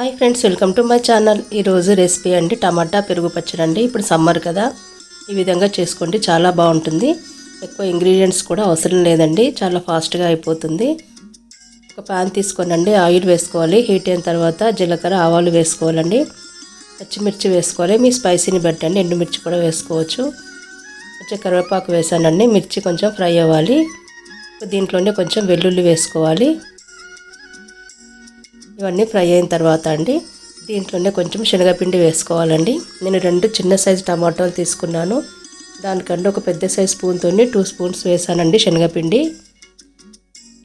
Hi friends welcome to my channel ఈరోజు recipe అండి టమాటా పెరుగు పచ్చడి అండి ఇప్పుడు సమ్మర్ కదా. ఈ విధంగా చేసుకోండి చాలా బాగుంటుంది. ఎక్కువ ఇంగ్రీడియంట్స్ కూడా అవసరం లేదండి. చాలా ఫాస్ట్గా అయిపోతుంది. ఒక ప్యాన్ తీసుకోనండి ఆయిల్ వేసుకోవాలి. హీట్ అయిన తర్వాత జీలకర్ర ఆవాలు వేసుకోవాలండి. పచ్చిమిర్చి వేసుకోవాలి. మీ స్పైసీని పెట్టండి ఎండుమిర్చి కూడా వేసుకోవచ్చు. కొంచెం కరివేపాకు వేసానండి. మిర్చి కొంచెం ఫ్రై అవ్వాలి. దీంట్లోనే కొంచెం వెల్లుల్లి వేసుకోవాలి. ఇవన్నీ ఫ్రై అయిన తర్వాత అండి దీంట్లోనే కొంచెం శనగపిండి వేసుకోవాలండి. నేను రెండు చిన్న సైజు టమాటాలు తీసుకున్నాను. దానికంటే ఒక పెద్ద సైజు స్పూన్తో టూ స్పూన్స్ వేసానండి శనగపిండి.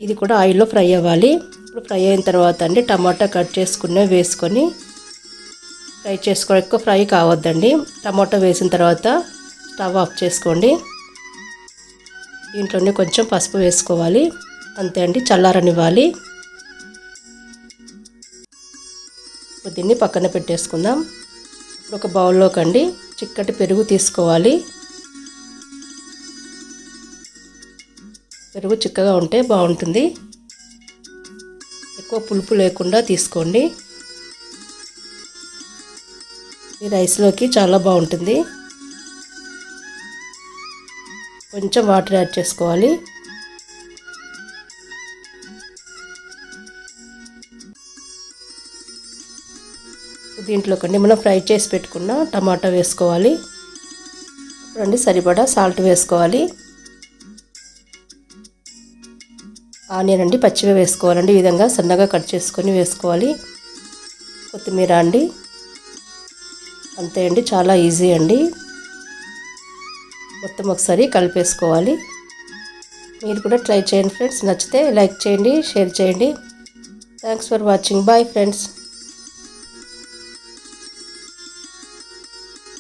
ఇది కూడా ఆయిల్లో ఫ్రై అవ్వాలి. ఇప్పుడు ఫ్రై అయిన తర్వాత అండి టమాటా కట్ చేసుకునే వేసుకొని ఫ్రై చేసుకో ఎక్కువ ఫ్రై కావద్దండి. టమాటా వేసిన తర్వాత స్టవ్ ఆఫ్ చేసుకోండి. దీంట్లోనే కొంచెం పసుపు వేసుకోవాలి. అంతే అండి చల్లారనివ్వాలి. దీన్ని పక్కన పెట్టేసుకుందాం. ఇప్పుడు ఒక బౌల్లోకి అండి చిక్కటి పెరుగు తీసుకోవాలి. పెరుగు చిక్కగా ఉంటే బాగుంటుంది. ఎక్కువ పులుపు లేకుండా తీసుకోండి. ఈ రైస్లోకి చాలా బాగుంటుంది. కొంచెం వాటర్ యాడ్ చేసుకోవాలి. దీంట్లో కండి మనం ఫ్రై చేసి పెట్టుకున్న టమాటా వేసుకోవాలి. రండి సరిపడా సాల్ట్ వేసుకోవాలి. ఆనియన్ అండి పచ్చిగా వేసుకోవాలండి. ఈ విధంగా సన్నగా కట్ చేసుకొని వేసుకోవాలి. కొత్తిమీర అండి. అంతే అండి చాలా ఈజీ అండి. మొత్తం ఒకసారి కలిపేసుకోవాలి. మీరు కూడా ట్రై చేయండి ఫ్రెండ్స్. నచ్చితే లైక్ చేయండి షేర్ చేయండి. Thanks for watching. Bye friends.